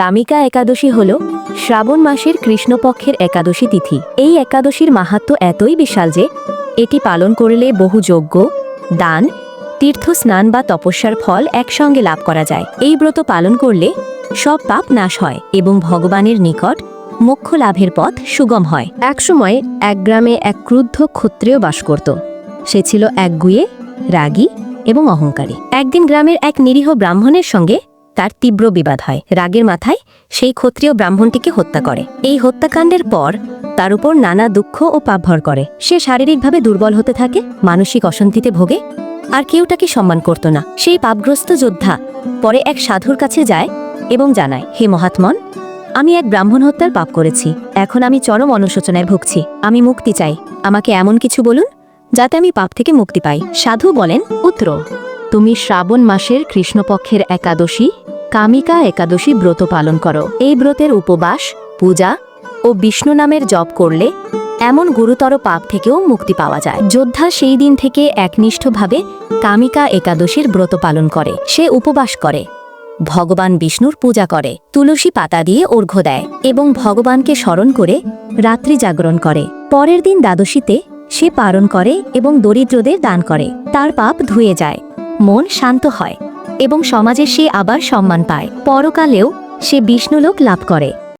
তামিকা একাদশী হল শ্রাবণ মাসের কৃষ্ণপক্ষের একাদশী তিথি। এই একাদশীর মাহাত্ম্য এতই বিশাল যে, এটি পালন করলে বহু যজ্ঞ, দান, তীর্থ স্নান বা তপস্যার ফল একসঙ্গে লাভ করা যায়। এই ব্রত পালন করলে সব পাপ নাশ হয় এবং ভগবানের নিকট মোক্ষ লাভের পথ সুগম হয়। একসময় এক গ্রামে এক ক্রুদ্ধ ক্ষত্রিয় বাস করত। সে ছিল এক গুয়ে রাগী এবং অহংকারী। একদিন গ্রামের এক নিরীহ ব্রাহ্মণের সঙ্গে তার তীব্র বিবাদ হয়। রাগের মাথায় সেই ক্ষত্রিয় ব্রাহ্মণটিকে হত্যা করে। এই হত্যাকাণ্ডের পর তার উপর নানা দুঃখ ও পাপ ভর করে। সে শারীরিকভাবে দুর্বল হতে থাকে, মানসিক অশান্তিতে ভোগে, আর কেউ তাকে সম্মান করত না। সেই পাপগ্রস্ত যোদ্ধা পরে এক সাধুর কাছে যায় এবং জানায়, হে মহাত্মন, আমি এক ব্রাহ্মণ হত্যার পাপ করেছি। এখন আমি চরম অনুশোচনায় ভুগছি। আমি মুক্তি চাই। আমাকে এমন কিছু বলুন যাতে আমি পাপ থেকে মুক্তি পাই। সাধু বলেন, উত্তর, তুমি শ্রাবণ মাসের কৃষ্ণপক্ষের একাদশী কামিকা একাদশী ব্রত পালন করো। এই ব্রতের উপবাস, পূজা ও বিষ্ণু নামের জপ করলে এমন গুরুতর পাপ থেকেও মুক্তি পাওয়া যায়। যোদ্ধা সেই দিন থেকে একনিষ্ঠভাবে কামিকা একাদশীর ব্রত পালন করে। সে উপবাস করে। ভগবান বিষ্ণুর পূজা করে। তুলসী পাতা দিয়ে অর্ঘ্য দেয় এবং ভগবানকে স্মরণ করে রাত্রি জাগরণ করে। পরের দিন দ্বাদশীতে সে পালন করে এবং দরিদ্রদের দান করে। তার পাপ ধুয়ে যায়। মন শান্ত হয়। এবং সমাজে সে আবার সম্মান পায়। পরকালেও সে বিষ্ণুলোক লাভ করে।